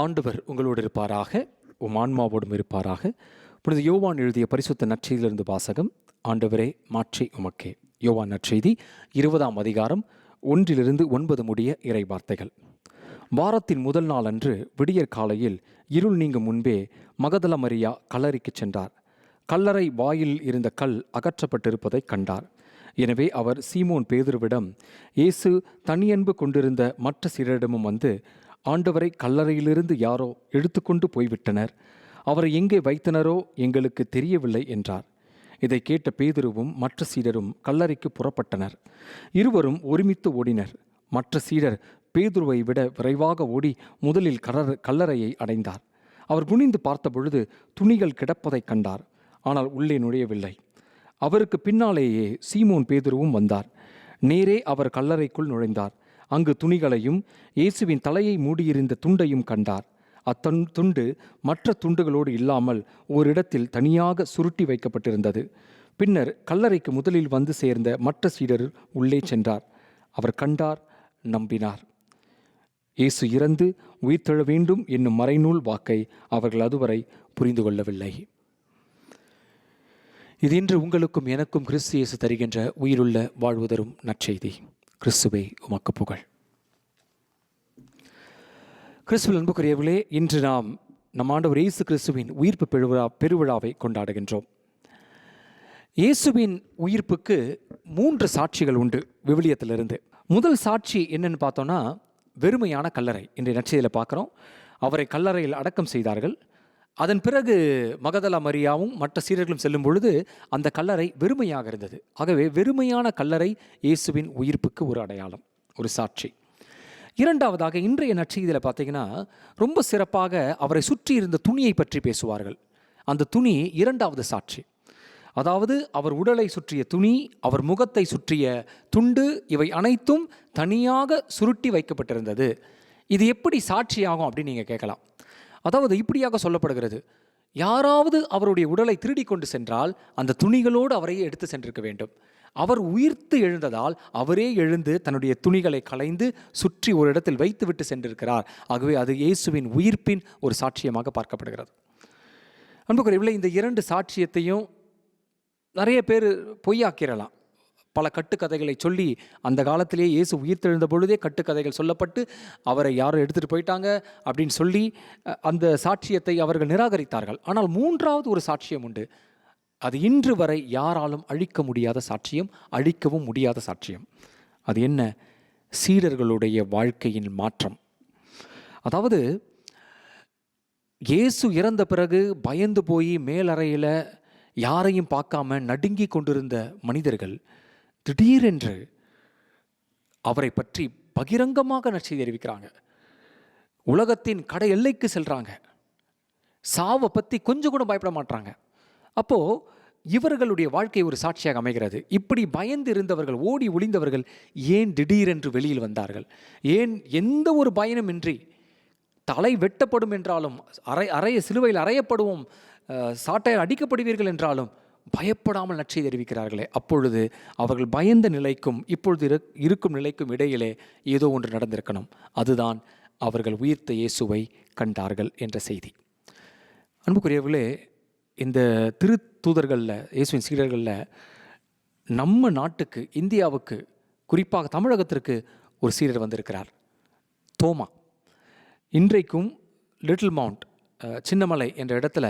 ஆண்டவர் உங்களோடு இருப்பாராக உம் ஆன்மாவோடும் இருப்பாராக. புனித யோவான் எழுதிய பரிசுத்த நற்செய்தியிலிருந்து வாசகம் ஆண்டவரே மாற்றி உமக்கே. யோவான் நற்செய்தி இருபதாம் அதிகாரம் ஒன்றிலிருந்து ஒன்பது முடிய இறை வார்த்தைகள். வாரத்தின் முதல் நாள் அன்று விடியற் காலையில் இருள் நீங்கும் முன்பே மகதலமரியா கல்லறைக்கு சென்றார். கல்லறை வாயில் இருந்த கல் அகற்றப்பட்டிருப்பதைக் கண்டார். எனவே அவர் சீமோன் பேதுருவிடம் இயேசு தனியன்பு கொண்டிருந்த மற்ற சிலரிடமும் வந்து ஆண்டவரை கல்லறையிலிருந்து யாரோ எடுத்துக்கொண்டு போய்விட்டனர். அவரை எங்கே வைத்தனரோ எங்களுக்கு தெரியவில்லை என்றார். இதை கேட்ட பேதுருவும் மற்ற சீடரும் கல்லறைக்கு புறப்பட்டனர். இருவரும் ஒருமித்து ஓடினர். மற்ற சீடர் பேதுருவை விட விரைவாக ஓடி முதலில் கல்லற கல்லறையை அடைந்தார். அவர் குனிந்து பார்த்தபொழுது துணிகள் கிடப்பதைக் கண்டார். ஆனால் உள்ளே நுழையவில்லை. அவருக்கு பின்னாலேயே சீமோன் பேதுருவும் வந்தார். நேரே அவர் கல்லறைக்குள் நுழைந்தார். அங்கு துணிகளையும் இயேசுவின் தலையை மூடியிருந்த துண்டையும் கண்டார். அத்தன் துண்டு மற்ற துண்டுகளோடு இல்லாமல் ஓரிடத்தில் தனியாக சுருட்டி வைக்கப்பட்டிருந்தது. பின்னர் கல்லறைக்கு முதலில் வந்து சேர்ந்த மற்ற சீடர் உள்ளே சென்றார். அவர் கண்டார் நம்பினார். இயேசு இறந்து உயிர்த்தெழ வேண்டும் என்னும் மறைநூல் வாக்கை அவர்கள் அதுவரை புரிந்து கொள்ளவில்லை. இது இன்று உங்களுக்கும் எனக்கும் கிறிஸ்து இயேசு தருகின்ற உயிருள்ள வாழ்வுதரும் நற்செய்தி. கிறிஸ்துவை உமக்கு புகழ். கிறிஸ்துவ அன்புக்குரியவர்களே இன்று நாம் நம் ஆண்டவர் இயேசு கிறிஸ்துவின் உயிர்ப்பு பெருவிழா பெருவிழாவை கொண்டாடுகின்றோம். இயேசுவின் உயிர்ப்புக்கு மூன்று சாட்சிகள் உண்டு விவிலியத்திலிருந்து. முதல் சாட்சி என்னன்னு பார்த்தோன்னா வெறுமையான கல்லறை. இன்றைய நற்செய்தியில் பார்க்குறோம். அவரை கல்லறையில் அடக்கம் செய்தார்கள். அதன் பிறகு மகதல மரியாவும் மற்ற சீரர்களும் செல்லும் பொழுது அந்த கல்லறை வெறுமையாக இருந்தது. ஆகவே வெறுமையான கல்லறை இயேசுவின் உயிர்ப்புக்கு ஒரு அடையாளம் ஒரு சாட்சி. இரண்டாவதாக இன்றைய நற்செய்தியில் பார்த்தீங்கன்னா ரொம்ப சிறப்பாக அவரை சுற்றி இருந்த துணியை பற்றி பேசுவார்கள். அந்த துணி இரண்டாவது சாட்சி. அதாவது அவர் உடலை சுற்றிய துணி அவர் முகத்தை சுற்றிய துண்டு இவை அனைத்தும் தனியாக சுருட்டி வைக்கப்பட்டிருந்தது. இது எப்படி சாட்சியாகும் அப்படின்னு நீங்கள் கேட்கலாம். அதாவது இப்படியாக சொல்லப்படுகிறது. யாராவது அவருடைய உடலை திருடி கொண்டு சென்றால் அந்த துணிகளோடு அவரையே எடுத்து சென்றிருக்க வேண்டும். அவர் உயிர்த்து எழுந்ததால் அவரே எழுந்து தன்னுடைய துணிகளை களைந்து சுற்றி ஒரு இடத்தில் வைத்துவிட்டு சென்றிருக்கிறார். ஆகவே அது இயேசுவின் உயிர்ப்பின் ஒரு சாட்சியமாக பார்க்கப்படுகிறது. அன்புக்குரியவில்லை இந்த இரண்டு சாட்சியத்தையும் நிறைய பேர் பொய்யாக்கிடலாம் பல கட்டுக்கதைகளை சொல்லி அந்த காலத்திலேயே இயேசு உயிர்த்தெழுந்த பொழுதே கட்டுக்கதைகள் சொல்லப்பட்டு அவரை யாரும் எடுத்துகிட்டு போயிட்டாங்க அப்படின்னு சொல்லி அந்த சாட்சியத்தை அவர்கள் நிராகரித்தார்கள். ஆனால் மூன்றாவது ஒரு சாட்சியம் உண்டு. அது இன்று வரை யாராலும் அழிக்க முடியாத சாட்சியம் அழிக்கவும் முடியாத சாட்சியம். அது என்ன? சீடர்களுடைய வாழ்க்கையின் மாற்றம். அதாவது இயேசு இறந்த பிறகு பயந்து போய் மேலறையில் யாரையும் பார்க்காம நடுங்கி கொண்டிருந்த மனிதர்கள் திடீரென்று அவரை பற்றி பகிரங்கமாக நற்செய்தி அறிவிக்கிறாங்க. உலகத்தின் கடை எல்லைக்கு செல்கிறாங்க சாவை பற்றி கொஞ்சம் கூட பயப்பட மாட்டாங்க அப்போ இவர்களுடைய வாழ்க்கை ஒரு சாட்சியாக அமைகிறது. இப்படி பயந்து இருந்தவர்கள் ஓடி ஒளிந்தவர்கள் ஏன் திடீரென்று வெளியில் வந்தார்கள்? ஏன் எந்த ஒரு பயனுமின்றி தலை வெட்டப்படும் என்றாலும் அறை அறைய சிலுவையில் அறையப்படுவோம் சாட்டையால் அடிக்கப்படுவீர்கள் என்றாலும் பயப்படாமல் நற்செய்தி தெரிவிக்கிறார்களே அப்பொழுது அவர்கள் பயந்த நிலைக்கும் இப்பொழுது இருக்கும் நிலைக்கும் இடையிலே ஏதோ ஒன்று நடந்திருக்கணும். அதுதான் அவர்கள் உயிர்த்த இயேசுவை கண்டார்கள் என்ற செய்தி. அன்புக்குரியவர்களே இந்த திரு தூதர்களில் இயேசுவின் சீடர்களில் நம்ம நாட்டுக்கு இந்தியாவுக்கு குறிப்பாக தமிழகத்திற்கு ஒரு சீடர் வந்திருக்கிறார். தோமா. இன்றைக்கும் லிட்டில் மவுண்ட் சின்னமலை என்ற இடத்துல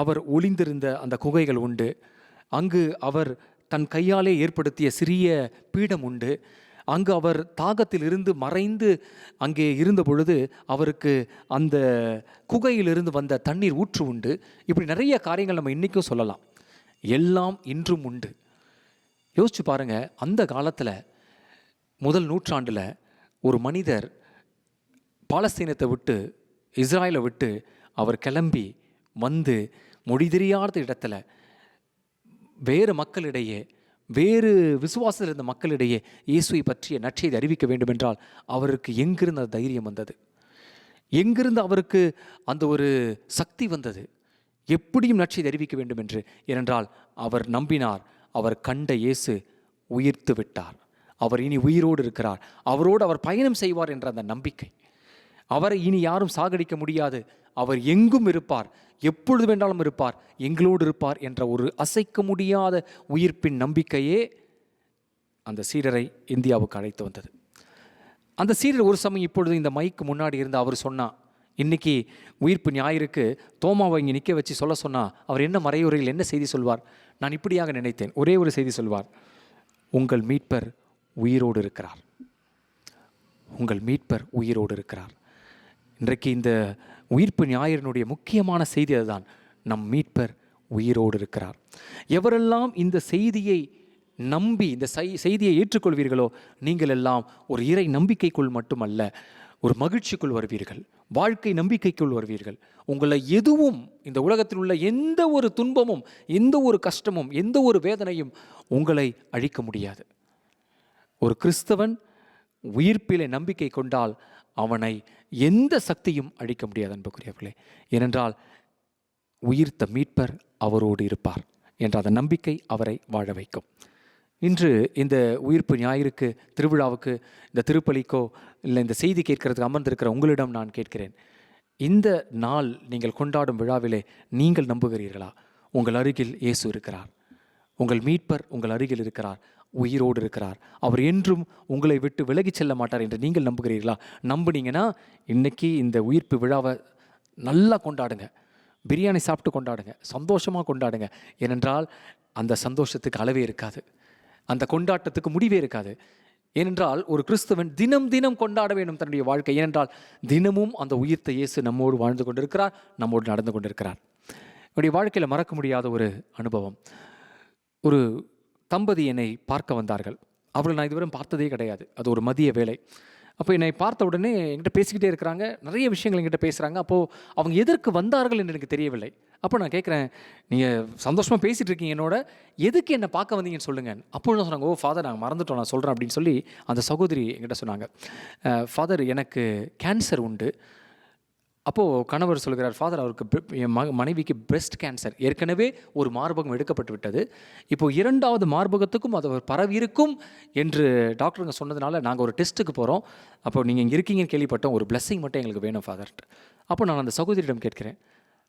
அவர் ஒளிந்திருந்த அந்த குகைகள் உண்டு. அங்கு அவர் தன் கையாலே ஏற்படுத்திய சிறிய பீடம் உண்டு. அங்கு அவர் தாகத்தில் இருந்து மறைந்து அங்கே இருந்த பொழுது அவருக்கு அந்த குகையிலிருந்து வந்த தண்ணீர் ஊற்று உண்டு. இப்படி நிறைய காரியங்கள் நம்ம இன்றைக்கும் சொல்லலாம். எல்லாம் இன்றும் உண்டு. யோசிச்சு பாருங்க அந்த காலத்தில் முதல் நூற்றாண்டில் ஒரு மனிதர் பாலஸ்தீனத்தை விட்டு இஸ்ராயலை விட்டு அவர் கிளம்பி வந்து மொழி தெரியாத இடத்துல வேறு மக்களிடையே வேறு விசுவாசத்தில் இருந்த மக்களிடையே இயேசுவை பற்றிய நற்செய்தி அறிவிக்க வேண்டுமென்றால் அவருக்கு எங்கிருந்து அந்த தைரியம் வந்தது? எங்கிருந்து அவருக்கு அந்த ஒரு சக்தி வந்தது? எப்படியும் நற்செய்தி அறிவிக்க வேண்டும் என்று ஏனென்றால் அவர் நம்பினார் அவர் கண்ட இயேசு உயிர்த்து விட்டார் அவர் இனி உயிரோடு இருக்கிறார். அவரோடு அவர் பயணம் செய்வார் என்ற அந்த நம்பிக்கை. அவரை இனி யாரும் சாகடிக்க முடியாது. அவர் எங்கும் இருப்பார். எப்பொழுது வேண்டாலும் இருப்பார். எங்களோடு இருப்பார் என்ற ஒரு அசைக்க முடியாத உயிர்ப்பின் நம்பிக்கையே அந்த சீடரை இந்தியாவுக்கு அழைத்து வந்தது. அந்த சீடர் ஒரு சமயம் இப்பொழுது இந்த மைக்கு முன்னாடி இருந்து அவர் சொன்னா இன்னைக்கு உயிர்ப்பு ஞாயிறுக்கு தோமாவை இங்கே நிற்க வச்சு சொல்ல சொன்னால் அவர் என்ன மறையுறையில் என்ன செய்தி சொல்வார்? நான் இப்படியாக நினைத்தேன். ஒரே ஒரு செய்தி சொல்வார். உங்கள் மீட்பர் உயிரோடு இருக்கிறார். உங்கள் மீட்பர் உயிரோடு இருக்கிறார். இன்றைக்கு இந்த உயிர்ப்பு ஞாயிறினுடைய முக்கியமான செய்தி அதுதான். நம் மீட்பர் உயிரோடு இருக்கிறார். எவரெல்லாம் இந்த செய்தியை நம்பி இந்த செய்தியை ஏற்றுக்கொள்வீர்களோ நீங்கள் எல்லாம் ஒரு இறை நம்பிக்கைக்குள் மட்டுமல்ல ஒரு மகிழ்ச்சிக்குள் வருவீர்கள். வாழ்க்கை நம்பிக்கைக்குள் வருவீர்கள். உங்களை எதுவும் இந்த உலகத்தில் உள்ள எந்த ஒரு துன்பமும் எந்த ஒரு கஷ்டமும் எந்த ஒரு வேதனையும் உங்களை அழிக்க முடியாது. ஒரு கிறிஸ்தவன் உயிர்ப்பிலே நம்பிக்கை கொண்டால் அவனை எந்த சக்தியும் அழிக்க முடியாது அன்புக்குரியவர்களே. ஏனென்றால் உயிர்த்த மீட்பர் அவரோடு இருப்பார் என்ற அந்த நம்பிக்கை அவரை வாழ வைக்கும். இன்று இந்த உயிர்ப்பு ஞாயிறுக்கு திருவிழாவுக்கு இந்த திருப்பலிக்கோ இல்லை இந்த செய்தி கேட்கறதுக்கு அமர்ந்திருக்கிற உங்களிடம் நான் கேட்கிறேன் இந்த நாள் நீங்கள் கொண்டாடும் விழாவிலே நீங்கள் நம்புகிறீர்களா? உங்கள் அருகில் இயேசு இருக்கிறார். உங்கள் மீட்பர் உங்கள் அருகில் இருக்கிறார். உயிரோடு இருக்கிறார். அவர் என்றும் உங்களை விட்டு விலகி செல்ல மாட்டார் என்று நீங்கள் நம்புகிறீர்களா? நம்புனீங்கன்னா இன்னைக்கு இந்த உயிர்ப்பு விழாவை நல்லா கொண்டாடுங்க. பிரியாணி சாப்பிட்டு கொண்டாடுங்க. சந்தோஷமாக கொண்டாடுங்க. ஏனென்றால் அந்த சந்தோஷத்துக்கு அளவே இருக்காது. அந்த கொண்டாட்டத்துக்கு முடிவே இருக்காது. ஏனென்றால் ஒரு கிறிஸ்தவன் தினம் தினம் கொண்டாட வேண்டும் தன்னுடைய வாழ்க்கை. ஏனென்றால் தினமும் அந்த உயிர்த்த இயேசு நம்மோடு வாழ்ந்து கொண்டிருக்கிறார் நம்மோடு நடந்து கொண்டிருக்கிறார். என்னுடைய வாழ்க்கையில் மறக்க முடியாத ஒரு அனுபவம். ஒரு தம்பதி என்னை பார்க்க வந்தார்கள். அவர்கள் நான் இதுவரை பார்த்ததே கிடையாது. அது ஒரு மதிய வேலை அப்போ என்னை பார்த்த உடனே என்கிட்ட பேசிக்கிட்டே இருக்கிறாங்க. நிறைய விஷயங்கள் என்கிட்ட பேசுகிறாங்க அப்போது அவங்க எதற்கு வந்தார்கள் என்று எனக்கு தெரியவில்லை. அப்போ நான் கேட்குறேன் நீங்கள் சந்தோஷமாக பேசிகிட்டு இருக்கீங்க என்னோட. எதுக்கு என்னை பார்க்க வந்தீங்கன்னு சொல்லுங்கள் அப்பொழுது என்ன சொன்னாங்க ஓ ஃபாதர் நாங்கள் மறந்துட்டோம். நான் சொல்கிறேன் அப்படின்னு சொல்லி அந்த சகோதரி என்கிட்ட சொன்னாங்க. ஃபாதர் எனக்கு கேன்சர் உண்டு. அப்போது கணவர் சொல்கிறார் ஃபாதர் அவருக்கு என் மனைவிக்கு பிரெஸ்ட் கேன்சர் ஏற்கனவே ஒரு மார்பகம் எடுக்கப்பட்டு விட்டது. இப்போ இரண்டாவது மார்பகத்துக்கும் அது ஒரு பரவியிருக்கும் என்று டாக்டருங்க சொன்னதுனால நாங்கள் ஒரு டெஸ்ட்டுக்கு போகிறோம் அப்போ நீங்கள் இங்கே இருக்கீங்கன்னு கேள்விப்பட்டோம். ஒரு பிளஸ்ஸிங் மட்டும் எங்களுக்கு வேணும் ஃபாதர் அப்போ நான் அந்த சகோதரியிடம் கேட்கிறேன்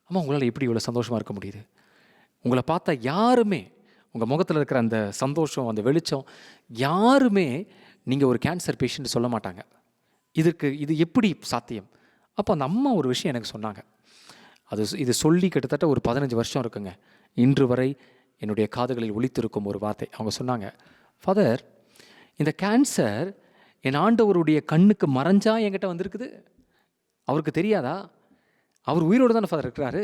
அம்மா உங்களால் எப்படி இவ்வளோ சந்தோஷமாக இருக்க முடியுது? உங்களை பார்த்தா யாருமே உங்கள் முகத்தில் இருக்கிற அந்த சந்தோஷம் அந்த வெளிச்சம் யாருமே நீங்கள் ஒரு கேன்சர் பேஷண்ட் சொல்ல மாட்டாங்க. இதற்கு இது எப்படி சாத்தியம்? அப்போ அந்த அம்மா ஒரு விஷயம் எனக்கு சொன்னாங்க. அது இது சொல்லி கிட்டத்தட்ட ஒரு பதினஞ்சு வருஷம் இருக்குங்க. இன்று வரை என்னுடைய காதுகளில் ஒழித்திருக்கும் ஒரு வார்த்தை. அவங்க சொன்னாங்க ஃபாதர் இந்த கேன்சர் என் ஆண்டவருடைய கண்ணுக்கு மறைஞ்சா என்கிட்ட வந்திருக்குது? அவருக்கு தெரியாதா? அவர் உயிரோடு தானே ஃபாதர் இருக்கிறாரு?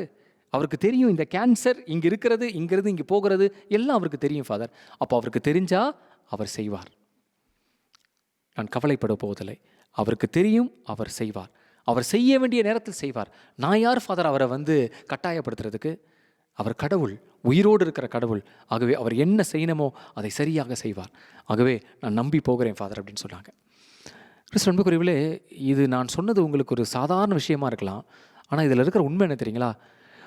அவருக்கு தெரியும் இந்த கேன்சர் இங்கே இருக்கிறது இங்கிருந்து இங்கே போகிறது எல்லாம் அவருக்கு தெரியும் ஃபாதர் அப்போ அவருக்கு தெரிஞ்சால் அவர் செய்வார். நான் கவலைப்பட போவதில்லை. அவருக்கு தெரியும் அவர் செய்வார். அவர் செய்ய வேண்டிய நேரத்தில் செய்வார். நான் யார் ஃபாதர் அவரை வந்து கட்டாயப்படுத்துறதுக்கு? அவர் கடவுள் உயிரோடு இருக்கிற கடவுள். ஆகவே அவர் என்ன செய்யணுமோ அதை சரியாக செய்வார். ஆகவே நான் நம்பி போகிறேன் ஃபாதர் அப்படின்னு சொன்னாங்க. கிறிஸ்து அன்புக்குரியவிலே இது நான் சொன்னது உங்களுக்கு ஒரு சாதாரண விஷயமா இருக்கலாம். ஆனால் இதில் இருக்கிற உண்மை என்ன தெரியுங்களா?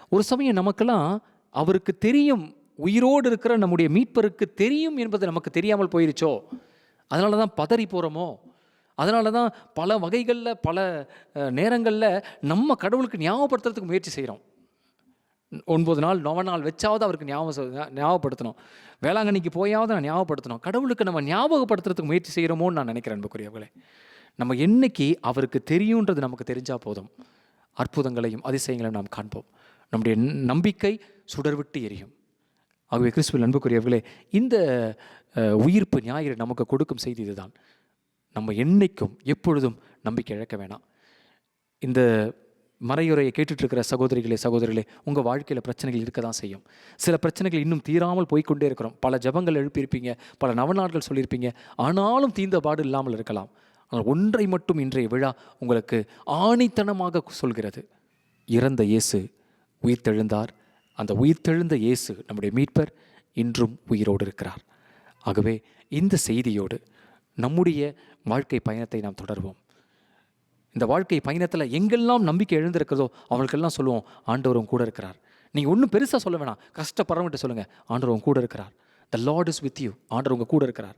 ஒரு சமயம் நமக்கெல்லாம் அவருக்கு தெரியும் உயிரோடு இருக்கிற நம்முடைய மீட்பருக்கு தெரியும் என்பது நமக்கு தெரியாமல் போயிருச்சோ? அதனால தான் பதறி போகிறோமோ அதனால தான் பல வகைகளில் பல நேரங்களில் நம்ம கடவுளுக்கு ஞாபகப்படுத்துறதுக்கு முயற்சி செய்கிறோம் ஒன்பது நாள் நவ நாள் வச்சாவது அவருக்கு ஞாபகம் ஞாபகப்படுத்தணும். வேளாங்கண்ணிக்கு போயாவது நான் ஞாபகப்படுத்தணும். கடவுளுக்கு நம்ம ஞாபகப்படுத்துறதுக்கு முயற்சி செய்கிறோமோன்னு நான் நினைக்கிறேன் அன்புக்குரியவர்களே. நம்ம என்னைக்கு அவருக்கு தெரியுன்றது நமக்கு தெரிஞ்சால் போதும். அற்புதங்களையும் அதிசயங்களையும் நாம் காண்போம். நம்முடைய நம்பிக்கை சுடர்விட்டு எரியும். ஆகவே கிறிஸ்துவில் அன்புக்குரியவர்களே இந்த உயிர்ப்பு ஞாயிறு நமக்கு கொடுக்கும் செய்தி இதுதான். நம்ம என்றைக்கும் எப்பொழுதும் நம்பிக்கை இழக்க வேணாம். இந்த மறையுறையை கேட்டுட்ருக்கிற சகோதரிகளே சகோதரிகளே உங்கள் வாழ்க்கையில் பிரச்சனைகள் இருக்க தான் செய்யும். சில பிரச்சனைகள் இன்னும் தீராமல் போய்க்கொண்டே இருக்கிறோம். பல ஜபங்கள் எழுப்பியிருப்பீங்க பல நவநாட்கள் சொல்லியிருப்பீங்க. ஆனாலும் தீர்ந்த பாடு இல்லாமல் இருக்கலாம். ஆனால் ஒன்றை மட்டும் இன்றைய விழா உங்களுக்கு ஆணித்தனமாக சொல்கிறது. இறந்த இயேசு உயிர்த்தெழுந்தார். அந்த உயிர்த்தெழுந்த இயேசு நம்முடைய மீட்பர் இன்றும் உயிரோடு இருக்கிறார். ஆகவே இந்த செய்தியோடு நம்முடைய வாழ்க்கை பயணத்தை நாம் தொடர்வோம். இந்த வாழ்க்கை பயணத்தில் எங்கெல்லாம் நம்பிக்கை எழுந்திருக்கிறதோ அவங்களுக்கெல்லாம் சொல்லுவோம் ஆண்டவர் கூட இருக்கிறார். நீங்கள் ஒன்றும் பெருசாக சொல்ல வேணாம். கஷ்டப்படுறவன்ட்டு சொல்லுங்கள் ஆண்டவர் கூட இருக்கிறார். The Lord is with you ஆண்டவர் உங்கள் கூட இருக்கிறார்.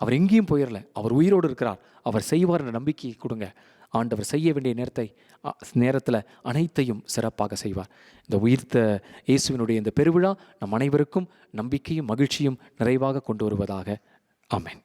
அவர் எங்கேயும் போயிடல அவர் உயிரோடு இருக்கிறார். அவர் செய்வார் என்ற நம்பிக்கையை கொடுங்க. ஆண்டவர் செய்ய வேண்டிய நேரத்தை நேரத்தில் அனைத்தையும் சிறப்பாக செய்வார். இந்த உயிர்த்த இயேசுவினுடைய இந்த பெருவிழா நம் அனைவருக்கும் நம்பிக்கையும் மகிழ்ச்சியும் நிறைவாக கொண்டு வருவதாக. ஆமேன்.